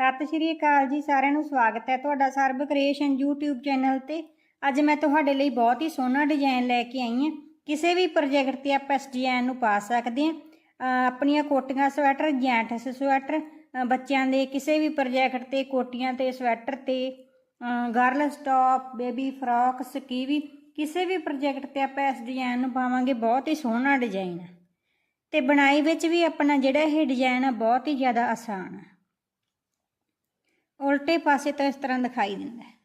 ਸਤਿ ਸ਼੍ਰੀ ਅਕਾਲ ਜੀ, ਸਾਰਿਆਂ ਨੂੰ ਸਵਾਗਤ ਹੈ ਤੁਹਾਡਾ ਸਰਬ ਕ੍ਰੀਏਸ਼ਨ YouTube ਚੈਨਲ ਤੇ। ਅੱਜ ਮੈਂ ਤੁਹਾਡੇ ਲਈ ਬਹੁਤ ਹੀ ਸੋਹਣਾ ਡਿਜ਼ਾਈਨ ਲੈ ਕੇ ਆਈ ਹਾਂ। ਕਿਸੇ ਵੀ ਪ੍ਰੋਜੈਕਟ ਤੇ ਆਪਾਂ ਇਸ ਡਿਜ਼ਾਈਨ ਨੂੰ ਪਾ ਸਕਦੇ ਹਾਂ। ਆਪਣੀਆਂ ਕੋਟੀਆਂ, ਸਵੈਟਰ, ਜੈਂਟਸ ਸਵੈਟਰ ਬੱਚਿਆਂ ਦੇ ਕਿਸੇ ਵੀ ਪ੍ਰੋਜੈਕਟ ਤੇ ਕੋਟੀਆਂ ਤੇ, ਸਵੈਟਰ ਤੇ girls top baby frock skivvy ਕਿਸੇ ਵੀ ਪ੍ਰੋਜੈਕਟ ਤੇ ਆਪਾਂ ਇਸ ਡਿਜ਼ਾਈਨ ਨੂੰ ਪਾਵਾਂਗੇ। ਬਹੁਤ ਹੀ ਸੋਹਣਾ ਡਿਜ਼ਾਈਨ ਹੈ। ਤੇ ਬਣਾਈ ਵਿੱਚ ਵੀ ਆਪਣਾ ਜਿਹੜਾ ਇਹ ਡਿਜ਼ਾਈਨ ਆ ਬਹੁਤ ਹੀ ਜ਼ਿਆਦਾ ਆਸਾਨ ਹੈ। ਉਲਟੇ ਪਾਸੇ ਤੋਂ ਇਸ ਤਰ੍ਹਾਂ ਦਿਖਾਈ ਦਿੰਦਾ ਹੈ।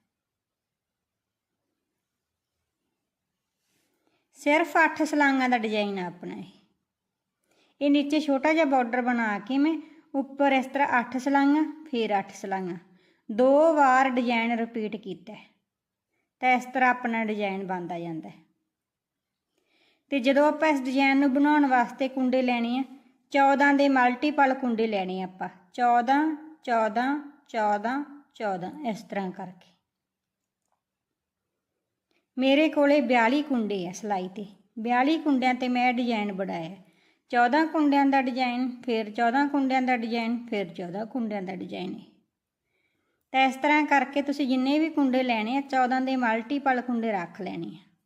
ਸਿਰਫ 8 ਸਲਾਂਗਾਂ ਦਾ ਡਿਜ਼ਾਈਨ ਆ ਆਪਣਾ ਇਹ। ਇਹ ਨੀਚੇ ਛੋਟਾ ਜਿਹਾ ਬਾਰਡਰ ਬਣਾ ਕੇ ਮੈਂ ਉੱਪਰ ਇਸ ਤਰ੍ਹਾਂ 8 ਸਲਾਂਗਾਂ, ਫਿਰ 8 ਸਲਾਂਗਾਂ। ਦੋ ਵਾਰ ਡਿਜ਼ਾਈਨ ਰਿਪੀਟ ਕੀਤਾ ਤਾਂ ਇਸ ਤਰ੍ਹਾਂ ਆਪਣਾ ਡਿਜ਼ਾਈਨ ਬਣਦਾ ਜਾਂਦਾ ਹੈ। ਤੇ ਜਦੋਂ ਆਪਾਂ ਇਸ ਡਿਜ਼ਾਈਨ ਨੂੰ ਬਣਾਉਣ ਵਾਸਤੇ ਕੁੰਡੇ ਲੈਣੇ ਆ 14 ਦੇ ਮਲਟੀਪਲ ਕੁੰਡੇ ਲੈਣੇ ਆਪਾਂ। 14 14 14 14 ਇਸ ਤਰ੍ਹਾਂ ਕਰਕੇ। ਮੇਰੇ ਕੋਲੇ 42 ਕੁੰਡੇ ਆ ਸਲਾਈ ਤੇ। 42 ਕੁੰਡਿਆਂ ਤੇ ਮੈਂ ਡਿਜ਼ਾਈਨ ਬਣਾਇਆ। 14 ਕੁੰਡਿਆਂ ਦਾ ਡਿਜ਼ਾਈਨ ਫਿਰ 14 ਕੁੰਡਿਆਂ ਦਾ ਡਿਜ਼ਾਈਨ ਫਿਰ 14 ਕੁੰਡਿਆਂ ਦਾ ਡਿਜ਼ਾਈਨ ਹੈ ਤਾਂ ਇਸ ਤਰ੍ਹਾਂ ਕਰਕੇ ਤੁਸੀਂ ਜਿੰਨੇ ਵੀ ਕੁੰਡੇ ਲੈਣੇ ਆ 14 ਦੇ ਮਲਟੀਪਲ ਕੁੰਡੇ ਰੱਖ ਲੈਣੇ ਆ।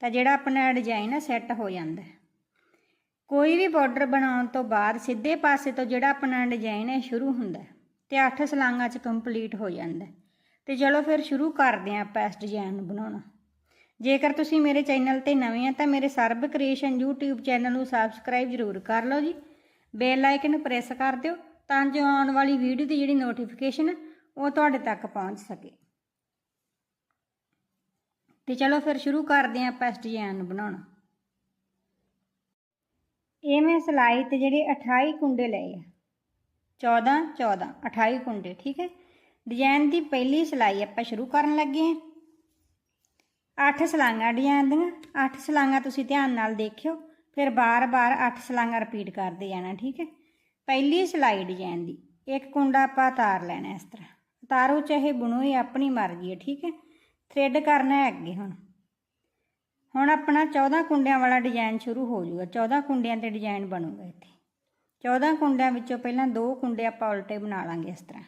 ਤਾਂ ਜਿਹੜਾ ਆਪਣਾ ਡਿਜ਼ਾਈਨ ਆ ਸੈੱਟ ਹੋ ਜਾਂਦਾ। ਕੋਈ ਵੀ ਬਾਰਡਰ ਬਣਾਉਣ ਤੋਂ ਬਾਅਦ ਸਿੱਧੇ ਪਾਸੇ ਤੋਂ ਜਿਹੜਾ ਆਪਣਾ ਡਿਜ਼ਾਈਨ ਹੈ ਸ਼ੁਰੂ ਹੁੰਦਾ। ਤੇ 8 ਸਲਾਂਗਾਂ 'ਚ ਕੰਪਲੀਟ ਹੋ ਜਾਂਦਾ ਹੈ। ਤੇ ਚਲੋ ਫਿਰ ਸ਼ੁਰੂ ਕਰਦੇ ਹਾਂ ਆਪਾਂ ਇਸ ਡਿਜ਼ਾਈਨ ਨੂੰ ਬਣਾਉਣਾ। ਜੇਕਰ ਤੁਸੀਂ ਮੇਰੇ ਚੈਨਲ ਤੇ ਨਵੇਂ ਆ ਤਾਂ ਮੇਰੇ ਸਰਬ ਕ੍ਰੀਏਸ਼ਨ YouTube ਚੈਨਲ ਨੂੰ ਸਬਸਕ੍ਰਾਈਬ ਜ਼ਰੂਰ ਕਰ ਲਓ ਜੀ। ਬੈਲ ਆਈਕਨ ਪ੍ਰੈਸ ਕਰ ਦਿਓ ਤਾਂ ਜੋ ਆਉਣ ਵਾਲੀ ਵੀਡੀਓ ਦੀ ਜਿਹੜੀ ਨੋਟੀਫਿਕੇਸ਼ਨ ਉਹ ਤੁਹਾਡੇ ਤੱਕ ਪਹੁੰਚ ਸਕੇ। ਤੇ ਚਲੋ ਫਿਰ ਸ਼ੁਰੂ ਕਰਦੇ ਹਾਂ ਆਪਾਂ ਇਸ ਡਿਜ਼ਾਈਨ ਨੂੰ ਬਣਾਉਣਾ। ਇਹ ਮੈਂ ਸਿਲਾਈ ਤੇ ਜਿਹੜੇ 28 ਕੁੰਡੇ ਲਏ ਆ। 14 14 28 ਕੁੰਡੇ, ਠੀਕ ਹੈ? ਡਿਜ਼ਾਈਨ ਦੀ ਪਹਿਲੀ ਸਿਲਾਈ ਆਪਾਂ ਸ਼ੁਰੂ ਕਰਨ ਲੱਗੇ ਹਾਂ। 8 ਸਲਾਂਗਾ ਡਿਜ਼ਾਈਨ ਦੀਆਂ। 8 ਸਲਾਂਗਾ ਤੁਸੀਂ ਧਿਆਨ ਨਾਲ ਦੇਖਿਓ। ਫਿਰ ਬਾਰ-ਬਾਰ 8 ਸਲਾਂਗਾ ਰਿਪੀਟ ਕਰਦੇ ਜਾਣਾ, ਠੀਕ ਹੈ? ਪਹਿਲੀ ਸਿਲਾਈ ਡਿਜ਼ਾਈਨ ਦੀ। ਇੱਕ ਕੁੰਡਾ ਆਪਾਂ ਤਾਰ ਲੈਣਾ ਇਸ ਤਰ੍ਹਾਂ। ਤਾਰੋ ਚਾਹੇ ਬੁਣੋ, ਇਹ ਆਪਣੀ ਮਰਜ਼ੀ ਹੈ, ਠੀਕ ਹੈ? ਥ੍ਰੈਡ ਕਰਨਾ ਹੈ ਅੱਗੇ ਹੁਣ। ਹੁਣ ਆਪਣਾ 14 ਕੁੰਡਿਆਂ ਵਾਲਾ ਡਿਜ਼ਾਈਨ ਸ਼ੁਰੂ ਹੋ ਜਾਊਗਾ। 14 ਕੁੰਡਿਆਂ ਤੇ ਡਿਜ਼ਾਈਨ ਬਣੂਗਾ ਇੱਥੇ। 14 ਕੁੰਡਿਆਂ ਵਿੱਚੋਂ ਪਹਿਲਾਂ ਦੋ ਕੁੰਡੇ ਆਪਾਂ ਉਲਟੇ ਬਣਾ ਲਾਂਗੇ ਇਸ ਤਰ੍ਹਾਂ।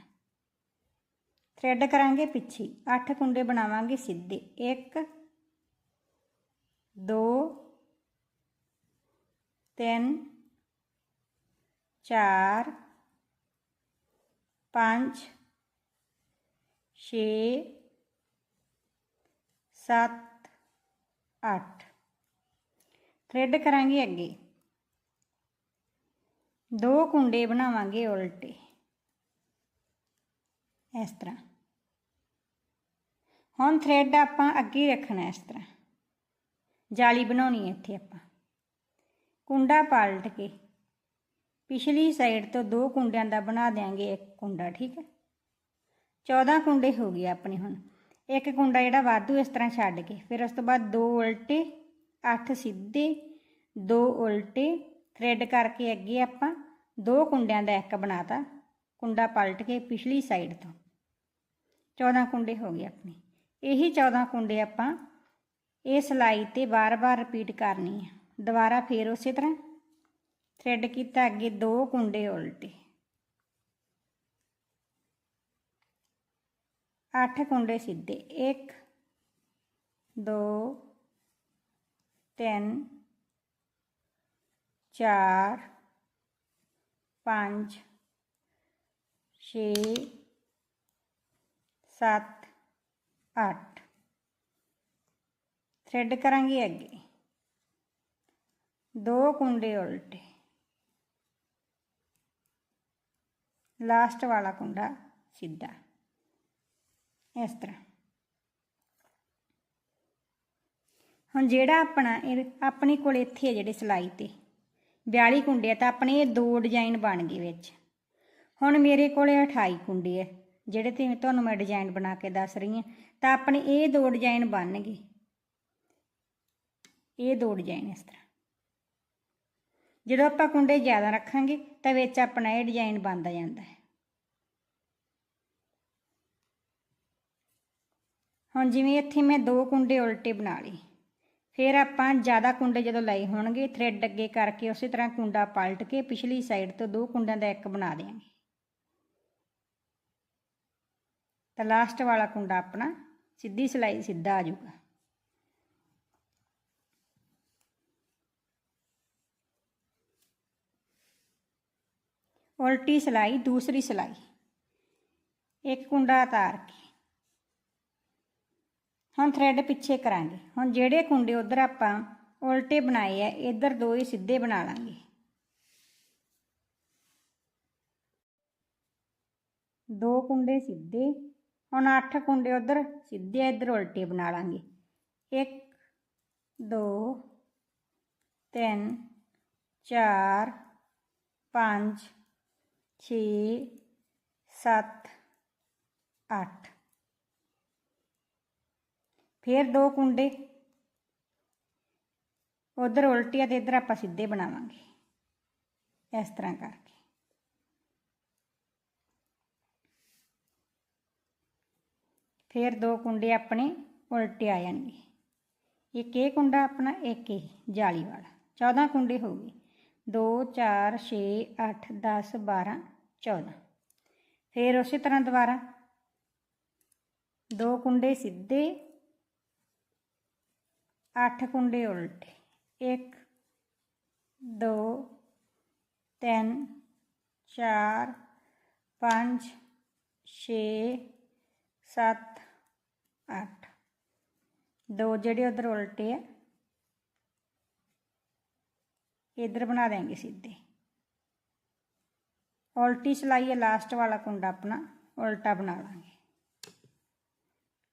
ਥ੍ਰੈਡ ਕਰਾਂਗੇ ਪਿੱਛੇ। 8 ਕੁੰਡੇ ਬਣਾਵਾਂਗੇ ਸਿੱਧੇ। 1 2 3 4 5 6 7 8 ਥ੍ਰੈਡ ਕਰਾਂਗੇ ਅੱਗੇ। ਦੋ ਕੁੰਡੇ ਬਣਾਵਾਂਗੇ ਉਲਟੇ। ਇਸ ਤਰ੍ਹਾਂ। ਹੁਣ ਥ੍ਰੈਡ ਆਪਾਂ ਅੱਗੇ ਰੱਖਣਾ ਇਸ ਤਰ੍ਹਾਂ। ਜਾਲੀ ਬਣਾਉਣੀ ਹੈ ਇੱਥੇ ਆਪਾਂ। ਕੁੰਡਾ ਪਲਟ ਕੇ ਪਿਛਲੀ ਸਾਈਡ ਤੋਂ ਦੋ ਕੁੰਡਿਆਂ ਦਾ ਬਣਾ ਦੇਾਂਗੇ ਇੱਕ ਕੁੰਡਾ, ਠੀਕ ਹੈ? 14 ਕੁੰਡੇ ਹੋ ਗਏ ਆਪਣੇ ਹੁਣ। ਇੱਕ ਕੁੰਡਾ ਜਿਹੜਾ ਵਾਧੂ ਇਸ ਤਰ੍ਹਾਂ ਛੱਡ ਕੇ, ਫਿਰ ਉਸ ਤੋਂ ਬਾਅਦ ਦੋ ਉਲਟੇ 8 ਸਿੱਧੇ, ਦੋ ਉਲਟੇ ਥ੍ਰੈਡ ਕਰਕੇ ਅੱਗੇ ਆਪਾਂ ਦੋ ਕੁੰਡਿਆਂ ਦਾ ਇੱਕ ਬਣਾਤਾ। ਕੁੰਡਾ ਪਲਟ ਕੇ ਪਿਛਲੀ ਸਾਈਡ ਤੋਂ। 14 ਕੁੰਡੇ ਹੋ ਗਏ ਆਪਣੇ। ਇਹੀ 14 ਕੁੰਡੇ ਆਪਾਂ ਇਹ ਸਲਾਈ ਤੇ ਵਾਰ-ਵਾਰ ਰਿਪੀਟ ਕਰਨੀ ਹੈ ਦੁਬਾਰਾ ਫੇਰ ਉਸੇ ਤਰ੍ਹਾਂ ਥ੍ਰੈਡ ਕੀਤਾ ਅੱਗੇ ਦੋ ਕੁੰਡੇ ਉਲਟੇ। 8 ਕੁੰਡੇ ਸਿੱਧੇ। 1 2 3 4 5 6 7 8 ਥ੍ਰੈਡ ਕਰਾਂਗੇ ਅੱਗੇ ਦੋ ਕੁੰਡੇ ਉਲਟੇ ਲਾਸਟ ਵਾਲਾ ਕੁੰਡਾ ਸਿੱਧਾ ਇਸ ਤਰ੍ਹਾਂ ਹੁਣ ਜਿਹੜਾ ਆਪਣਾ ਇਹ ਆਪਣੀ ਕੋਲ ਇੱਥੇ ਹੈ ਜਿਹੜੇ ਸਿਲਾਈ ਤੇ 42 ਕੁੰਡੇ ਆ ਤਾਂ ਆਪਣੇ ਇਹ ਦੋ ਡਿਜ਼ਾਈਨ ਬਣ ਗਏ ਵਿੱਚ। ਹੁਣ ਮੇਰੇ ਕੋਲੇ 28 ਕੁੰਡੇ ਆ, ਜਿਹੜੇ ਤੇ ਤੁਹਾਨੂੰ ਮੈਂ ਡਿਜ਼ਾਈਨ ਬਣਾ ਕੇ ਦੱਸ ਰਹੀ ਹਾਂ, ਤਾਂ ਆਪਣੇ ਇਹ ਦੋ ਡਿਜ਼ਾਈਨ ਬਣ ਗਏ। ਇਹ ਦੋ ਡਿਜ਼ਾਈਨ ਇਸ ਤਰ੍ਹਾਂ। ਜਦੋਂ ਆਪਾਂ ਕੁੰਡੇ ਜ਼ਿਆਦਾ ਰੱਖਾਂਗੇ, ਤਾਂ ਵਿੱਚ ਆਪਣਾ ਇਹ ਡਿਜ਼ਾਈਨ ਬਣਦਾ ਜਾਂਦਾ ਹੈ। ਹੁਣ ਜਿਵੇਂ ਇੱਥੇ ਮੈਂ ਦੋ ਕੁੰਡੇ ਉਲਟੇ ਬਣਾ ਲਏ। ਫਿਰ ਆਪਾਂ ਜ਼ਿਆਦਾ ਕੁੰਡੇ ਜਦੋਂ ਲਏ ਹੋਣਗੇ ਥ੍ਰੈਡ ਅੱਗੇ ਕਰਕੇ ਉਸੇ ਤਰ੍ਹਾਂ ਕੁੰਡਾ ਪਲਟ ਕੇ ਪਿਛਲੀ ਸਾਈਡ ਤੋਂ ਦੋ ਕੁੰਡਿਆਂ ਦਾ ਇੱਕ ਬਣਾ ਦੇਵਾਂਗੇ ਤਾਂ ਲਾਸਟ ਵਾਲਾ ਕੁੰਡਾ ਆਪਣਾ ਸਿੱਧੀ ਸਿਲਾਈ ਸਿੱਧਾ ਆ ਜਾਊਗਾ। ਉਲਟੀ ਸਿਲਾਈ, ਦੂਸਰੀ ਸਿਲਾਈ। ਇੱਕ ਕੁੰਡਾ ਉਤਾਰ ਕੇ ਹੁਣ ਥਰੈਡ ਪਿੱਛੇ ਕਰਾਂਗੇ। ਹੁਣ ਜਿਹੜੇ ਕੁੰਡੇ ਉਧਰ ਆਪਾਂ ਉਲਟੇ ਬਣਾਏ ਆ ਇੱਧਰ ਦੋ ਹੀ ਸਿੱਧੇ ਬਣਾ ਲਾਂਗੇ। ਦੋ ਕੁੰਡੇ ਸਿੱਧੇ ਹੁਣ ਅੱਠ ਕੁੰਡੇ ਉਧਰ ਸਿੱਧੇ ਆ, ਇੱਧਰ ਉਲਟੇ ਬਣਾ ਲਾਂਗੇ। 1 2 3 4 5 6 7 8 ਫਿਰ ਦੋ ਕੁੰਡੇ। ਉਧਰ ਉਲਟੀਆਂ ਤੇ ਇੱਧਰ ਆਪਾਂ ਸਿੱਧੇ ਬਣਾਵਾਂਗੇ। ਇਸ ਤਰ੍ਹਾਂ ਕਰਕੇ। ਫਿਰ ਦੋ ਕੁੰਡੇ ਆਪਣੇ ਉਲਟੇ ਆ ਜਾਣਗੇ। ਇੱਕ ਇਹ ਕੁੰਡਾ ਆਪਣਾ, ਇੱਕ ਇਹ ਜਾਲੀ ਵਾਲਾ। 14 ਕੁੰਡੇ ਹੋ ਗਏ। 2 4 6 8 10 12 14 ਫਿਰ ਉਸੇ ਤਰ੍ਹਾਂ ਦੁਬਾਰਾ। ਦੋ ਕੁੰਡੇ ਸਿੱਧੇ ਅੱਠ ਕੁੰਡੇ ਉਲਟੇ 1 2 3 4 5 6 7 8 ਦੋ ਜਿਹੜੇ ਉਧਰ ਉਲਟੇ ਆ ਇਧਰ ਬਣਾ ਦੇਂਗੇ ਸਿੱਧੇ ਉਲਟੀ ਸਿਲਾਈ ਹੈ ਲਾਸਟ ਵਾਲਾ ਕੁੰਡਾ ਆਪਣਾ ਉਲਟਾ ਬਣਾ ਲਾਂਗੇ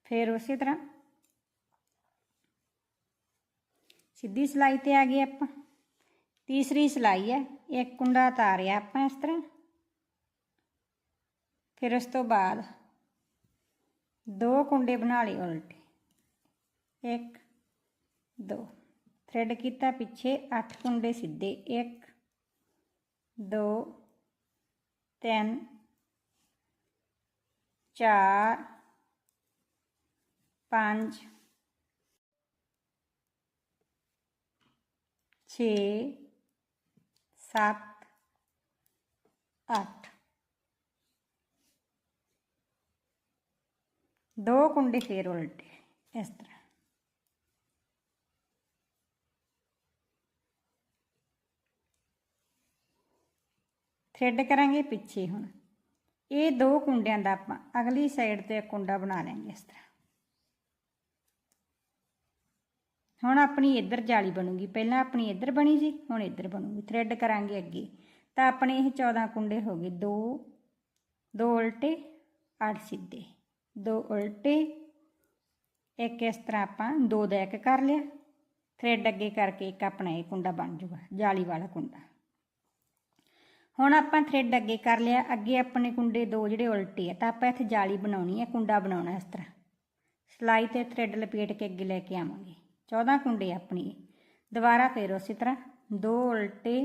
ਫਿਰ ਉਸੇ ਤਰ੍ਹਾਂ ਸਿੱਧੀ ਸਿਲਾਈ ਤੇ ਆ ਗਏ ਆਪਾਂ। ਤੀਸਰੀ ਸਿਲਾਈ ਹੈ, ਇੱਕ ਕੁੰਡਾ ਉਤਾਰਿਆ ਆਪਾਂ ਇਸ ਤਰ੍ਹਾਂ। ਫਿਰ ਉਸ ਤੋਂ ਬਾਅਦ ਦੋ ਕੁੰਡੇ ਬਣਾ ਲਏ ਉਲਟੇ। ਇੱਕ, ਦੋ। ਥ੍ਰੈਡ ਕੀਤਾ ਪਿੱਛੇ 8 ਕੁੰਡੇ ਸਿੱਧੇ। 1 2 3 4 5 6 7 8 ਦੋ ਕੁੰਡੇ ਫੇਰ ਉਲਟੇ, ਇਸ ਤਰ੍ਹਾਂ। ਥ੍ਰੈਡ ਕਰਾਂਗੇ ਪਿੱਛੇ ਹੁਣ। ਇਹ ਦੋ ਕੁੰਡਿਆਂ ਦਾ ਆਪਾਂ ਅਗਲੀ ਸਾਈਡ ਤੇ ਇੱਕ ਕੁੰਡਾ ਬਣਾ ਲਾਂਗੇ ਇਸ ਤਰ੍ਹਾਂ। ਹੁਣ ਆਪਣੀ ਇੱਧਰ ਜਾਲੀ ਬਣੂਗੀ। ਪਹਿਲਾਂ ਆਪਣੀ ਇੱਧਰ ਬਣੀ ਸੀ, ਹੁਣ ਇੱਧਰ ਬਣੂਗੀ। ਥ੍ਰੈਡ ਕਰਾਂਗੇ ਅੱਗੇ। ਤਾਂ ਆਪਣੇ ਇਹ 14 ਕੁੰਡੇ ਹੋ ਗਏ। ਦੋ ਦੋ ਉਲਟੇ 8 ਸਿੱਧੇ। ਦੋ ਉਲਟੇ, ਇੱਕ ਇਸ ਤਰ੍ਹਾਂ ਆਪਾਂ ਦੋ ਦਾ ਇੱਕ ਕਰ ਲਿਆ। ਥ੍ਰੈਡ ਅੱਗੇ ਕਰਕੇ ਇੱਕ ਆਪਣਾ ਇਹ ਕੁੰਡਾ ਬਣ ਜਾਊਗਾ ਜਾਲੀ ਵਾਲਾ ਕੁੰਡਾ। ਹੁਣ ਆਪਾਂ ਥ੍ਰੈਡ ਅੱਗੇ ਕਰ ਲਿਆ। ਅੱਗੇ ਆਪਣੇ ਕੁੰਡੇ ਦੋ ਜਿਹੜੇ ਉਲਟੇ ਆ। ਤਾਂ ਆਪਾਂ ਇੱਥੇ ਜਾਲੀ ਬਣਾਉਣੀ ਹੈ ਕੁੰਡਾ ਬਣਾਉਣਾ ਇਸ ਤਰ੍ਹਾਂ। ਸਲਾਈ ਤੇ ਥ੍ਰੈਡ ਲਪੇਟ ਕੇ ਅੱਗੇ ਲੈ ਕੇ ਆਵਾਂਗੇ। 14 ਕੁੰਡੇ ਆਪਣੀ ਦੁਬਾਰਾ ਫੇਰ ਉਸੇ ਤਰ੍ਹਾਂ ਦੋ ਉਲਟੇ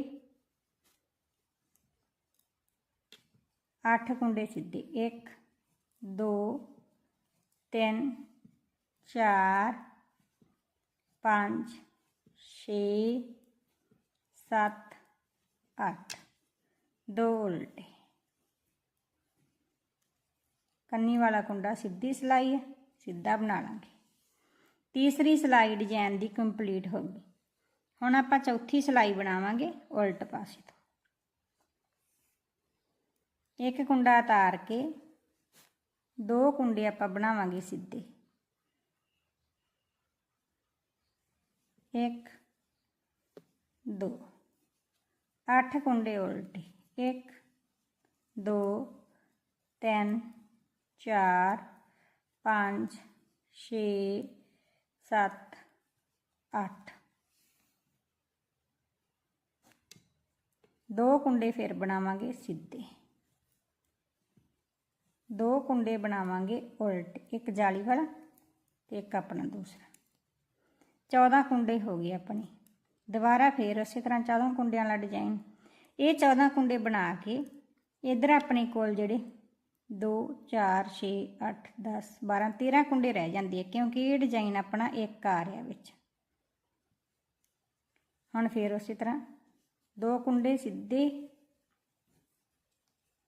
8 ਕੁੰਡੇ ਸਿੱਧੇ 1 2 3 4 5 6 7 8 ਦੋ ਉਲਟੇ ਕੰਨੀ ਵਾਲਾ ਕੁੰਡਾ ਸਿੱਧੀ ਸਿਲਾਈ ਹੈ ਸਿੱਧਾ ਬਣਾ ਲਾਂਗੇ ਤੀਸਰੀ ਸਿਲਾਈ ਡਿਜ਼ਾਈਨ ਦੀ ਕੰਪਲੀਟ ਹੋ ਗਈ। ਹੁਣ ਆਪਾਂ ਚੌਥੀ ਸਿਲਾਈ ਬਣਾਵਾਂਗੇ ਉਲਟ ਪਾਸੇ ਤੋਂ। ਇੱਕ ਕੁੰਡਾ ਉਤਾਰ ਕੇ ਦੋ ਕੁੰਡੇ ਆਪਾਂ ਬਣਾਵਾਂਗੇ ਸਿੱਧੇ। ਇੱਕ, ਦੋ, ਅੱਠ ਕੁੰਡੇ ਉਲਟੇ। 1 2 3 4 5 6 7 8 ਦੋ ਕੁੰਡੇ ਫਿਰ ਬਣਾਵਾਂਗੇ ਸਿੱਧੇ। ਦੋ ਕੁੰਡੇ ਬਣਾਵਾਂਗੇ ਉਲਟ, ਇੱਕ ਜਾਲੀ ਵਾਲਾ ਤੇ ਇੱਕ ਆਪਣਾ ਦੂਸਰਾ। 14 ਕੁੰਡੇ ਹੋ ਗਏ ਆਪਣੇ। ਦੁਬਾਰਾ ਫੇਰ ਉਸੇ ਤਰ੍ਹਾਂ 14 ਕੁੰਡਿਆਂ ਵਾਲਾ ਡਿਜ਼ਾਈਨ ਇਹ 14 ਕੁੰਡੇ ਬਣਾ ਕੇ ਇਧਰ ਆਪਣੇ ਕੋਲ ਜਿਹੜੇ 2 4 6 8 10 12 13 ਕੁੰਡੇ ਰਹਿ ਜਾਂਦੇ ਹੈ ਕਿਉਂਕਿ ਇਹ ਡਿਜ਼ਾਈਨ ਆਪਣਾ ਇੱਕ ਆ ਰਿਹਾ ਵਿੱਚ। ਹੁਣ ਫੇਰ ਉਸੇ ਤਰ੍ਹਾਂ ਦੋ ਕੁੰਡੇ ਸਿੱਧੇ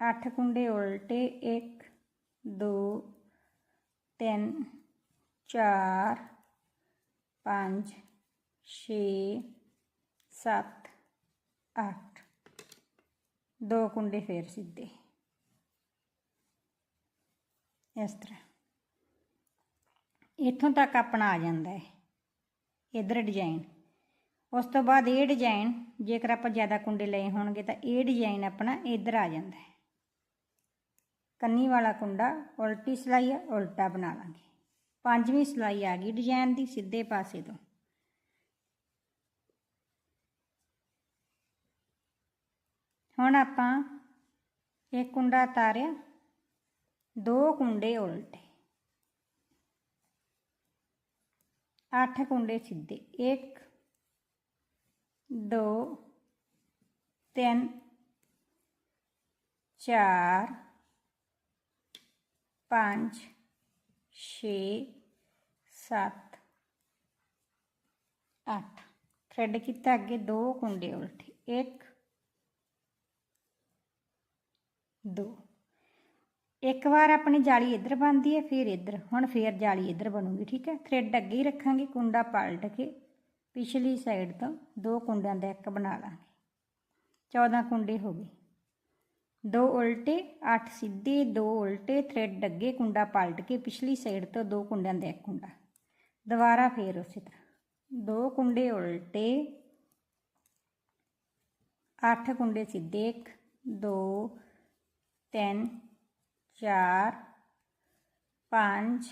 8 ਕੁੰਡੇ ਉਲਟੇ 1 2 ਤਿੰਨ, ਚਾਰ, ਪੰਜ, ਛੇ, ਸੱਤ, ਅੱਠ। ਦੋ ਕੁੰਡੇ ਫੇਰ ਸਿੱਧੇ। ਇਸ ਤਰ੍ਹਾਂ। ਇੱਥੋਂ ਤੱਕ ਆਪਣਾ ਆ ਜਾਂਦਾ ਹੈ ਇਧਰ ਡਿਜ਼ਾਈਨ ਉਸ ਤੋਂ ਬਾਅਦ ਇਹ ਡਿਜ਼ਾਈਨ ਜੇਕਰ ਆਪਾਂ ਜ਼ਿਆਦਾ ਕੁੰਡੇ ਲਏ ਹੋਣਗੇ ਤਾਂ ਇਹ ਡਿਜ਼ਾਈਨ ਆਪਣਾ ਇਧਰ ਆ ਜਾਂਦਾ ਹੈ। ਕੰਨੀ ਵਾਲਾ ਕੁੰਡਾ ਉਲਟੀ ਸਿਲਾਈ ਆ, ਉਲਟਾ ਬਣਾ ਲਾਂਗੇ। ਪੰਜਵੀਂ ਸਿਲਾਈ ਆ ਗਈ ਡਿਜ਼ਾਈਨ ਦੀ, ਸਿੱਧੇ ਪਾਸੇ ਤੋਂ। ਹੁਣ ਆਪਾਂ ਇਹ ਕੁੰਡਾ ਤਾਰਿਆ। ਦੋ ਕੁੰਡੇ ਉਲਟੇ। ਅੱਠ ਕੁੰਡੇ ਸਿੱਧੇ। 1 2 3 4 5 6 7 8 ਥ੍ਰੈਡ ਕੀਤਾ ਅੱਗੇ, ਦੋ ਕੁੰਡੇ ਉਲਟੇ। 1 2 ਇੱਕ ਵਾਰ ਆਪਣੀ ਜਾਲੀ ਇੱਧਰ ਬਣਦੀ ਹੈ, ਫਿਰ ਇੱਧਰ, ਹੁਣ ਫਿਰ ਜਾਲੀ ਇੱਧਰ ਬਣੂਗੀ, ਠੀਕ ਹੈ? ਥ੍ਰੈਡ ਅੱਗੇ ਹੀ ਰੱਖਾਂਗੇ, ਕੁੰਡਾ ਪਲਟ ਕੇ ਪਿਛਲੀ ਸਾਈਡ ਤੋਂ ਦੋ ਕੁੰਡਿਆਂ ਦਾ ਇੱਕ ਬਣਾ ਲਾਂਗੇ। 14 ਕੁੰਡੇ ਹੋ ਗਏ। ਦੋ ਉਲਟੇ 8 ਸਿੱਧੇ, ਦੋ ਉਲਟੇ ਥ੍ਰੈਡ ਅੱਗੇ ਕੁੰਡਾ ਪਲਟ ਕੇ ਪਿਛਲੀ ਸਾਈਡ ਤੋਂ ਦੋ ਕੁੰਡਿਆਂ ਦਾ ਇੱਕ ਕੁੰਡਾ। ਦੁਬਾਰਾ ਫੇਰ ਉਸੇ ਤਰ੍ਹਾਂ। ਦੋ ਕੁੰਡੇ ਉਲਟੇ 8 ਕੁੰਡੇ ਸਿੱਧੇ 1 2 3 ਚਾਰ ਪੰਜ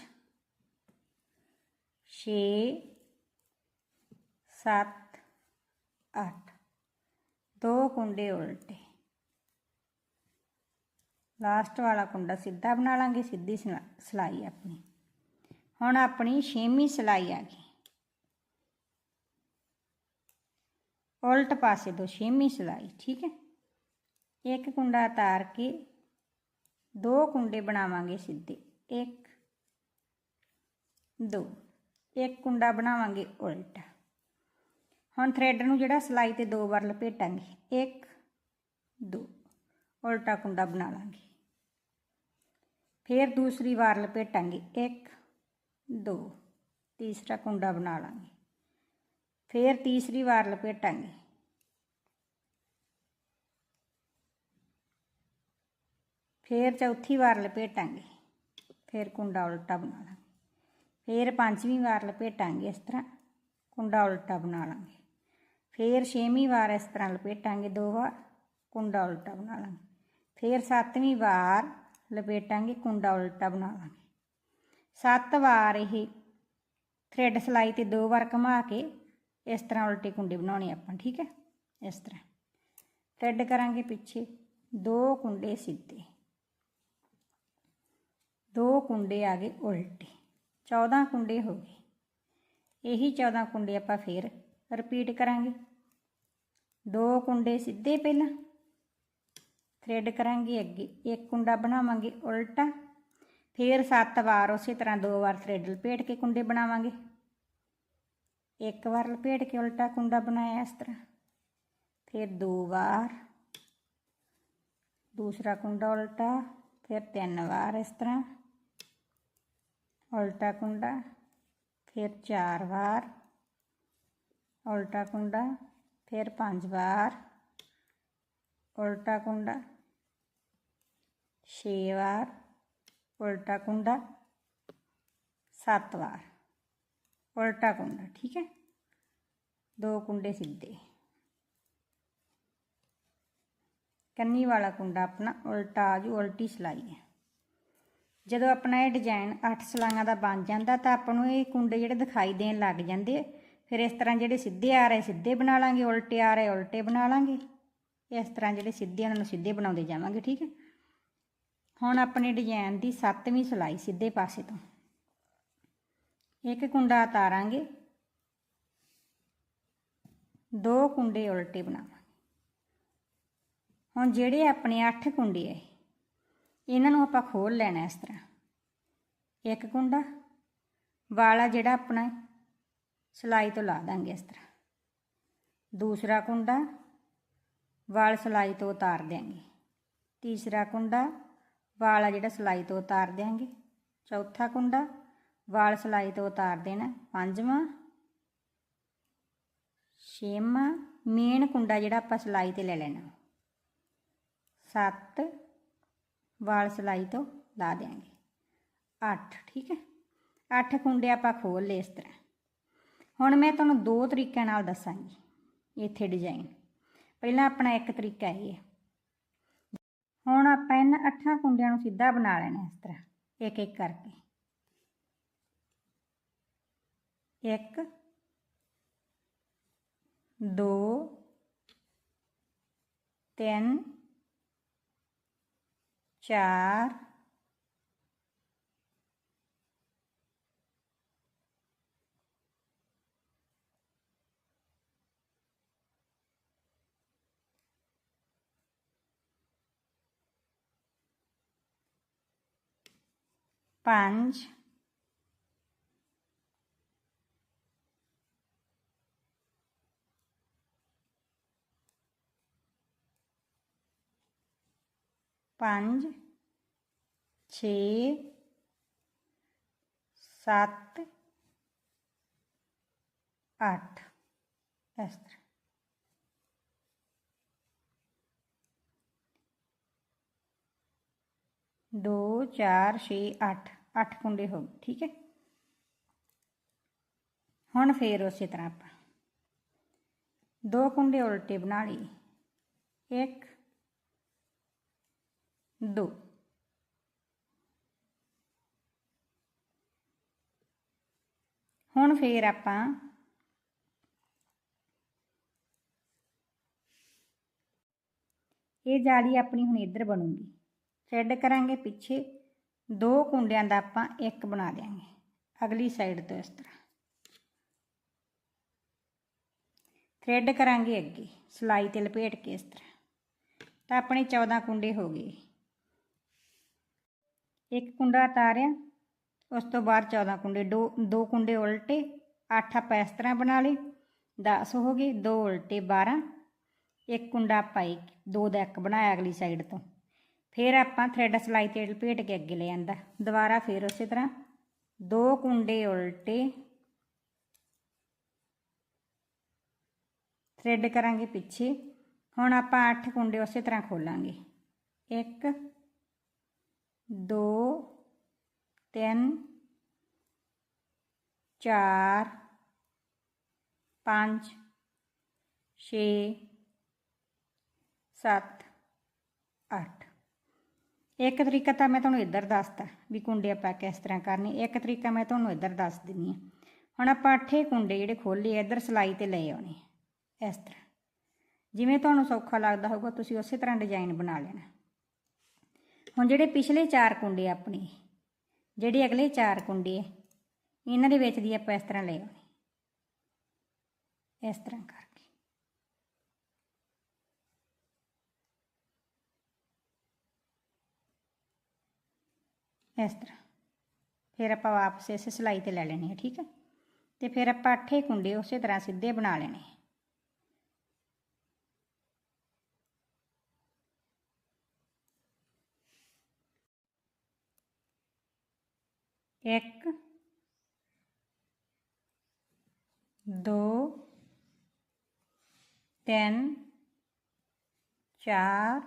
ਛੇ ਸੱਤ ਅੱਠ ਦੋ ਕੁੰਡੇ ਉਲਟੇ ਲਾਸਟ ਵਾਲਾ ਕੁੰਡਾ ਸਿੱਧਾ ਬਣਾ ਲਾਂਗੇ ਸਿੱਧੀ ਸਿਲਾ- ਸਿਲਾਈ ਆਪਣੀ ਹੁਣ ਆਪਣੀ ਛੇਵੀਂ ਸਿਲਾਈ ਆ ਗਈ ਉਲਟ ਪਾਸੇ ਤੋਂ ਛੇਵੀਂ ਸਿਲਾਈ ਠੀਕ ਹੈ ਇੱਕ ਕੁੰਡਾ ਤਾਰ ਕੇ ਦੋ ਕੁੰਡੇ ਬਣਾਵਾਂਗੇ ਸਿੱਧੇ। 1 2 ਇੱਕ ਕੁੰਡਾ ਬਣਾਵਾਂਗੇ ਉਲਟਾ। ਹੁਣ ਥਰੈਡ ਨੂੰ ਜਿਹੜਾ ਸਲਾਈ ਤੇ ਦੋ ਵਾਰ ਲਪੇਟਾਂਗੇ। 1 2 ਉਲਟਾ ਕੁੰਡਾ ਬਣਾ ਲਾਂਗੇ। ਫਿਰ ਦੂਸਰੀ ਵਾਰ ਲਪੇਟਾਂਗੇ। 1 2 ਤੀਸਰਾ ਕੁੰਡਾ ਬਣਾ ਲਾਂਗੇ। ਫਿਰ ਤੀਸਰੀ ਵਾਰ ਲਪੇਟਾਂਗੇ। ਫਿਰ ਚੌਥੀ ਵਾਰ ਲਪੇਟਾਂਗੇ। ਫਿਰ ਕੁੰਡਾ ਉਲਟਾ ਬਣਾ ਲਾਂਗੇ। ਫਿਰ ਪੰਜਵੀਂ ਵਾਰ ਲਪੇਟਾਂਗੇ ਇਸ ਤਰ੍ਹਾਂ। ਕੁੰਡਾ ਉਲਟਾ ਬਣਾ ਲਾਂਗੇ। ਫਿਰ ਛੇਵੀਂ ਵਾਰ ਇਸ ਤਰ੍ਹਾਂ ਲਪੇਟਾਂਗੇ ਦੋ ਵਾਰ। ਕੁੰਡਾ ਉਲਟਾ ਬਣਾ ਲਾਂਗੇ। ਫਿਰ ਸੱਤਵੀਂ ਵਾਰ ਲਪੇਟਾਂਗੇ, ਕੁੰਡਾ ਉਲਟਾ ਬਣਾ ਲਾਂਗੇ। ਸੱਤ ਵਾਰ ਇਹ ਥ੍ਰੈਡ ਸਲਾਈ ਤੇ ਦੋ ਵਾਰ ਘੁਮਾ ਕੇ ਇਸ ਤਰ੍ਹਾਂ ਉਲਟੇ ਕੁੰਡੇ ਬਣਾਉਣੇ ਆਪਾਂ, ਠੀਕ ਹੈ? ਇਸ ਤਰ੍ਹਾਂ। ਥ੍ਰੈਡ ਕਰਾਂਗੇ ਪਿੱਛੇ। ਦੋ ਕੁੰਡੇ ਸਿੱਧੇ। ਦੋ ਕੁੰਡੇ ਆ ਗਏ ਉਲਟੇ 14 ਕੁੰਡੇ ਹੋ ਗਏ। ਇਹੀ 14 ਕੁੰਡੇ ਆਪਾਂ ਫੇਰ ਰਿਪੀਟ ਕਰਾਂਗੇ। ਦੋ ਕੁੰਡੇ ਸਿੱਧੇ ਪਹਿਲਾਂ ਥ੍ਰੈਡ ਕਰਾਂਗੇ ਅੱਗੇ, ਇੱਕ ਕੁੰਡਾ ਬਣਾਵਾਂਗੇ ਉਲਟਾ, ਫੇਰ ਸੱਤ ਵਾਰ ਉਸੇ ਤਰ੍ਹਾਂ ਦੋ ਵਾਰ ਥ੍ਰੈਡ ਲਪੇਟ ਕੇ ਕੁੰਡੇ ਬਣਾਵਾਂਗੇ। ਇੱਕ ਵਾਰ ਲਪੇਟ ਕੇ ਉਲਟਾ ਕੁੰਡਾ ਬਣਾਇਆ ਇਸ ਤਰ੍ਹਾਂ, ਫਿਰ ਦੋ ਵਾਰ, ਦੂਸਰਾ ਕੁੰਡਾ ਉਲਟਾ, ਫਿਰ ਤਿੰਨ ਵਾਰ ਇਸ ਤਰ੍ਹਾਂ। ਉਲਟਾ ਕੁੰਡਾ ਫਿਰ ਚਾਰ ਵਾਰ ਉਲਟਾ ਕੁੰਡਾ ਫਿਰ ਪੰਜ ਵਾਰ ਉਲਟਾ ਕੁੰਡਾ ਛੇ ਵਾਰ ਉਲਟਾ ਕੁੰਡਾ ਸੱਤ ਵਾਰ ਉਲਟਾ ਕੁੰਡਾ ਠੀਕ ਹੈ ਦੋ ਕੁੰਡੇ ਸਿੱਧੇ ਕੰਨੀ ਵਾਲਾ ਕੁੰਡਾ ਆਪਣਾ ਉਲਟਾ ਆਜੂ ਉਲਟੀ ਸਿਲਾਈ ਹੈ ਜਦੋਂ ਆਪਣਾ ਇਹ ਡਿਜ਼ਾਈਨ 8 ਸਲਾਈਆਂ ਦਾ ਬਣ ਜਾਂਦਾ ਤਾਂ ਆਪਾਂ ਨੂੰ ਇਹ ਕੁੰਡੇ ਜਿਹੜੇ ਦਿਖਾਈ ਦੇਣ ਲੱਗ ਜਾਂਦੇ ਫਿਰ ਇਸ ਤਰ੍ਹਾਂ ਜਿਹੜੇ ਸਿੱਧੇ ਆ ਰਹੇ ਸਿੱਧੇ ਬਣਾ ਲਾਂਗੇ, ਉਲਟੇ ਆ ਰਹੇ ਉਲਟੇ ਬਣਾ ਲਾਂਗੇ। ਇਸ ਤਰ੍ਹਾਂ ਜਿਹੜੇ ਸਿੱਧੇ ਉਹਨਾਂ ਨੂੰ ਸਿੱਧੇ ਬਣਾਉਂਦੇ ਜਾਵਾਂਗੇ, ਠੀਕ ਹੈ। ਹੁਣ ਆਪਣੇ ਡਿਜ਼ਾਈਨ ਦੀ 7ਵੀਂ ਸਿਲਾਈ ਸਿੱਧੇ ਪਾਸੇ ਤੋਂ। ਇੱਕ ਕੁੰਡਾ ਉਤਾਰਾਂਗੇ। ਦੋ ਕੁੰਡੇ ਉਲਟੇ ਬਣਾਵਾਂਗੇ। ਹੁਣ ਜਿਹੜੇ ਆਪਣੇ 8 ਕੁੰਡੇ ਐ ਇਹਨਾਂ ਨੂੰ ਆਪਾਂ ਖੋਲ ਲੈਣਾ ਇਸ ਤਰ੍ਹਾਂ। ਇੱਕ ਕੁੰਡਾ, ਵਾਲਾ ਜਿਹੜਾ ਆਪਣਾ ਸਲਾਈ ਤੋਂ ਲਾ ਦਾਂਗੇ ਇਸ ਤਰ੍ਹਾਂ। ਦੂਸਰਾ ਕੁੰਡਾ, ਵਾਲ ਸਲਾਈ ਤੋਂ ਉਤਾਰ ਦਿਆਂਗੇ। ਤੀਸਰਾ ਕੁੰਡਾ, ਵਾਲਾ ਜਿਹੜਾ ਸਲਾਈ ਤੋਂ ਉਤਾਰ ਦਿਆਂਗੇ। ਚੌਥਾ ਕੁੰਡਾ, ਵਾਲ ਸਲਾਈ ਤੋਂ ਉਤਾਰ ਦੇਣਾ। ਪੰਜਵਾਂ, ਛੇਵਾਂ, ਮੇਨ ਕੁੰਡਾ ਜਿਹੜਾ ਆਪਾਂ ਸਲਾਈ ਤੇ ਲੈ ਲੈਣਾ। ਸੱਤ ਵਾਲ ਸਲਾਈ ਤੋਂ ਲਾ ਦੇਾਂਗੇ 8 ਠੀਕ ਹੈ? 8 ਕੁੰਡੇ ਆਪਾਂ ਖੋਲ ਲਏ ਇਸ ਤਰ੍ਹਾਂ। ਹੁਣ ਮੈਂ ਤੁਹਾਨੂੰ ਦੋ ਤਰੀਕਿਆਂ ਨਾਲ ਦੱਸਾਂਗੀ ਇੱਥੇ ਡਿਜ਼ਾਈਨ ਪਹਿਲਾਂ ਆਪਣਾ ਇੱਕ ਤਰੀਕਾ ਇਹ ਹੈ। ਹੁਣ ਆਪਾਂ ਇਹਨਾਂ ਅੱਠਾਂ ਕੁੰਡਿਆਂ ਨੂੰ ਸਿੱਧਾ ਬਣਾ ਲੈਣਾ ਇਸ ਤਰ੍ਹਾਂ, ਇੱਕ ਇੱਕ ਕਰਕੇ। ਇੱਕ, ਦੋ, ਤਿੰਨ ਚਾਰ ਪੰਜ ਪੰਜ ਛੇ ਸੱਤ ਅੱਠ ਇਸ ਤਰ੍ਹਾਂ ਦੋ ਚਾਰ ਛੇ ਅੱਠ ਅੱਠ ਕੁੰਡੇ ਹੋ ਗਏ ਠੀਕ ਹੈ ਹੁਣ ਫੇਰ ਉਸੇ ਤਰ੍ਹਾਂ ਆਪਾਂ ਦੋ ਕੁੰਡੇ ਉਲਟੇ ਬਣਾ ਲਈਏ ਇੱਕ ਦੋ। ਹੁਣ ਫੇਰ ਆਪਾਂ ਇਹ ਜਾਲੀ ਆਪਣੀ ਹੁਣ ਇੱਧਰ ਬਣੂਗੀ। ਥ੍ਰੈਡ ਕਰਾਂਗੇ ਪਿੱਛੇ। ਦੋ ਕੁੰਡਿਆਂ ਦਾ ਆਪਾਂ ਇੱਕ ਬਣਾ ਦੇਾਂਗੇ ਅਗਲੀ ਸਾਈਡ ਤੋਂ ਇਸ ਤਰ੍ਹਾਂ। ਥ੍ਰੈਡ ਕਰਾਂਗੇ ਅੱਗੇ। ਸਲਾਈ ਤੇ ਲਪੇਟ ਕੇ ਇਸ ਤਰ੍ਹਾਂ। ਤਾਂ ਆਪਣੇ 14 ਕੁੰਡੇ ਹੋ ਗਏ। ਇੱਕ ਕੁੰਡਾ ਤਾਰਿਆ ਉਸ ਤੋਂ ਬਾਅਦ 14 ਕੁੰਡੇ, ਦੋ ਦੋ ਕੁੰਡੇ ਉਲਟੇ 8 ਆਪਾਂ ਇਸ ਤਰ੍ਹਾਂ ਬਣਾ ਲਏ 10 ਹੋ ਗਏ, ਦੋ ਉਲਟੇ 12 ਇੱਕ ਕੁੰਡਾ ਆਪਾਂ ਇੱਕ, ਦੋ ਦਾ ਇੱਕ ਬਣਾਇਆ ਅਗਲੀ ਸਾਈਡ ਤੋਂ। ਫਿਰ ਆਪਾਂ ਥ੍ਰੈਡ ਸਲਾਈ ਤੇ ਲਪੇਟ ਕੇ ਅੱਗੇ ਲੈ ਜਾਂਦਾ ਦੁਬਾਰਾ ਫਿਰ ਉਸੇ ਤਰ੍ਹਾਂ, ਦੋ ਕੁੰਡੇ ਉਲਟੇ ਥ੍ਰੈਡ ਕਰਾਂਗੇ ਪਿੱਛੇ, ਹੁਣ ਆਪਾਂ 8 ਕੁੰਡੇ ਉਸੇ ਤਰ੍ਹਾਂ ਖੋਲਾਂਗੇ 1 2 3 4 5 6 7 8 ਇੱਕ ਤਰੀਕਾ ਤਾਂ ਮੈਂ ਤੁਹਾਨੂੰ ਇੱਧਰ ਦੱਸਤਾ ਵੀ ਕੁੰਡੇ ਆਪਾਂ ਕਿਸ ਤਰ੍ਹਾਂ ਕਰਨੇ। ਇੱਕ ਤਰੀਕਾ ਮੈਂ ਤੁਹਾਨੂੰ ਇੱਧਰ ਦੱਸ ਦਿੰਨੀ ਆ ਹੁਣ ਆਪਾਂ ਅੱਠੇ ਕੁੰਡੇ ਜਿਹੜੇ ਖੋਲੇ ਇੱਧਰ ਸਲਾਈ ਤੇ ਲੈ ਆਉਣੇ ਇਸ ਤਰ੍ਹਾਂ। ਜਿਵੇਂ ਤੁਹਾਨੂੰ ਸੌਖਾ ਲੱਗਦਾ ਹੋਊਗਾ, ਤੁਸੀਂ ਉਸੇ ਤਰ੍ਹਾਂ ਡਿਜ਼ਾਈਨ ਬਣਾ ਲੈਣਾ। ਹੁਣ ਜਿਹੜੇ ਪਿਛਲੇ ਚਾਰ ਕੁੰਡੇ ਆਪਣੇ, ਜਿਹੜੇ ਅਗਲੇ ਚਾਰ ਕੁੰਡੇ ਹੈ ਇਹਨਾਂ ਦੇ ਵਿੱਚ ਦੀ ਆਪਾਂ ਇਸ ਤਰ੍ਹਾਂ ਲੈ ਆਉਣੇ ਇਸ ਤਰ੍ਹਾਂ ਕਰਕੇ। ਇਸ ਤਰ੍ਹਾਂ। ਫਿਰ ਆਪਾਂ ਵਾਪਸ ਇਸ ਸਲਾਈ ਤੇ ਲੈ ਲੈਣੀ ਹੈ ਠੀਕ ਹੈ ਤੇ ਫਿਰ ਆਪਾਂ ਅੱਠੇ ਕੁੰਡੇ ਉਸੇ ਤਰ੍ਹਾਂ ਸਿੱਧੇ ਬਣਾ ਲੈਣੇ ਇੱਕ ਦੋ ਤਿੰਨ ਚਾਰ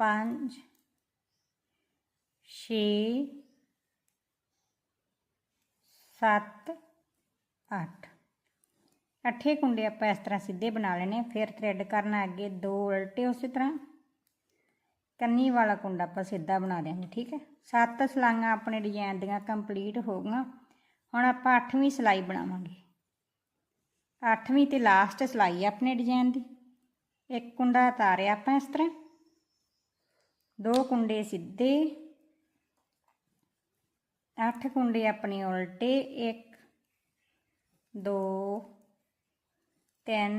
ਪੰਜ ਛੇ ਸੱਤ ਅੱਠ ਅੱਠੇ ਕੁੰਡੇ ਆਪਾਂ ਇਸ ਤਰ੍ਹਾਂ ਸਿੱਧੇ ਬਣਾ ਲੈਣੇ ਫਿਰ ਥ੍ਰੈਡ ਕਰਨਾ ਅੱਗੇ ਦੋ ਉਲਟੇ ਉਸੇ ਤਰ੍ਹਾਂ ਕੰਨੀ ਵਾਲਾ ਕੁੰਡਾ ਆਪਾਂ ਸਿੱਧਾ ਬਣਾ ਦੇਵਾਂਗੇ ਠੀਕ ਹੈ ਸੱਤ ਸਲਾਈਆਂ ਆਪਣੇ ਡਿਜ਼ਾਈਨ ਦੀਆਂ ਕੰਪਲੀਟ ਹੋ ਗਈਆਂ। ਹੁਣ ਆਪਾਂ 8ਵੀਂ ਸਲਾਈ ਬਣਾਵਾਂਗੇ। 8ਵੀਂ ਤੇ ਲਾਸਟ ਸਲਾਈ ਆਪਣੇ ਡਿਜ਼ਾਈਨ ਦੀ। ਇੱਕ ਕੁੰਡਾ ਤਾਰਿਆ ਆਪਾਂ ਇਸ ਤਰ੍ਹਾਂ। ਦੋ ਕੁੰਡੇ ਸਿੱਧੇ। ਅੱਠ ਕੁੰਡੇ ਆਪਣੇ ਉਲਟੇ। 1 2 3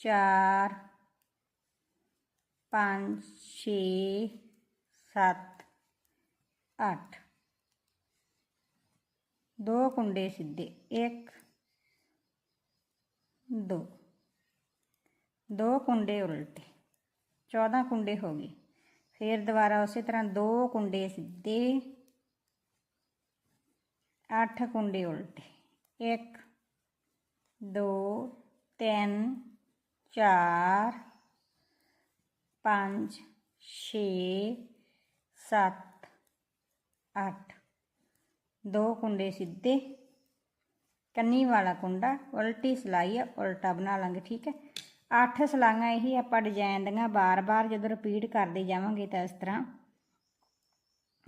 4 5 6 7 आठ दो कुंडे सीधे एक दो दो कुंडे उल्टे चौदह कुंडे हो गए फिर दोबारा उसी तरह दो कुंडे सीधे अठ कुंडे उल्टे एक दो तीन चार पाँच छे सत्त ਅੱਠ। ਦੋ ਕੁੰਡੇ ਸਿੱਧੇ। ਕੰਨੀ ਵਾਲਾ ਕੁੰਡਾ, ਉਲਟੀ ਸਲਾਈ ਆ, ਉਲਟਾ ਬਣਾ ਲਾਂਗੇ, ਠੀਕ ਹੈ। ਅੱਠ ਸਲਾਈਆਂ ਇਹੀ ਆਪਾਂ ਡਿਜ਼ਾਈਨ ਦੀਆਂ ਬਾਰ-ਬਾਰ ਜਦੋਂ ਰਿਪੀਟ ਕਰਦੇ ਜਾਵਾਂਗੇ ਤਾਂ ਇਸ ਤਰ੍ਹਾਂ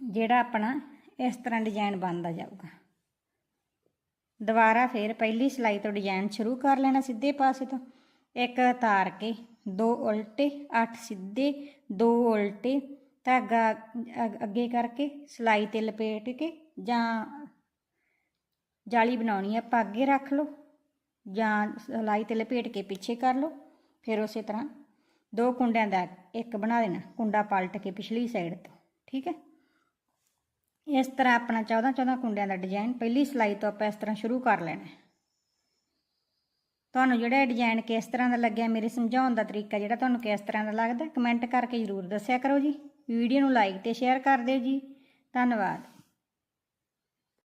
ਜਿਹੜਾ ਆਪਣਾ ਇਸ ਤਰ੍ਹਾਂ ਡਿਜ਼ਾਈਨ ਬਣਦਾ ਜਾਊਗਾ। ਦੁਬਾਰਾ ਫਿਰ ਪਹਿਲੀ ਸਲਾਈ ਤੋਂ ਡਿਜ਼ਾਈਨ ਸ਼ੁਰੂ ਕਰ ਲੈਣਾ ਸਿੱਧੇ ਪਾਸੇ ਤੋਂ। ਇੱਕ ਤਾਰ ਕੇ ਦੋ ਉਲਟੇ, ਅੱਠ ਸਿੱਧੇ, ਦੋ ਉਲਟੇ ਧਾਗਾ ਅ- ਅੱਗੇ ਕਰਕੇ ਸਲਾਈ ਤੇ ਲਪੇਟ ਕੇ ਜਾਂ ਜਾਲੀ ਬਣਾਉਣੀ ਹੈ ਆਪਾਂ ਅੱਗੇ ਰੱਖ ਲਓ ਜਾਂ ਸਲਾਈ ਤੇ ਲਪੇਟ ਕੇ ਪਿੱਛੇ ਕਰ ਲਓ, ਫਿਰ ਉਸੇ ਤਰ੍ਹਾਂ ਦੋ ਕੁੰਡਿਆਂ ਦਾ ਇੱਕ ਬਣਾ ਦੇਣਾ, ਕੁੰਡਾ ਪਲਟ ਕੇ ਪਿਛਲੀ ਸਾਈਡ ਤੋਂ, ਠੀਕ ਹੈ? ਇਸ ਤਰ੍ਹਾਂ ਆਪਣਾ 14 14 ਕੁੰਡਿਆਂ ਦਾ ਡਿਜ਼ਾਈਨ ਪਹਿਲੀ ਸਲਾਈ ਤੋਂ ਆਪਾਂ ਇਸ ਤਰ੍ਹਾਂ ਸ਼ੁਰੂ ਕਰ ਲੈਣਾ। ਤੁਹਾਨੂੰ ਜਿਹੜਾ ਡਿਜ਼ਾਈਨ ਕਿਸ ਤਰ੍ਹਾਂ ਦਾ ਲੱਗਿਆ, ਮੇਰੇ ਸਮਝਾਉਣ ਦਾ ਤਰੀਕਾ ਜਿਹੜਾ ਤੁਹਾਨੂੰ ਕਿਸ ਤਰ੍ਹਾਂ ਦਾ ਲੱਗਦਾ ਕਮੈਂਟ ਕਰਕੇ ਜ਼ਰੂਰ ਦੱਸਿਆ ਕਰੋ ਜੀ। ਵੀਡੀਓ ਨੂੰ ਲਾਈਕ ਤੇ ਸ਼ੇਅਰ ਕਰ ਦਿਓ ਜੀ। ਧੰਨਵਾਦ।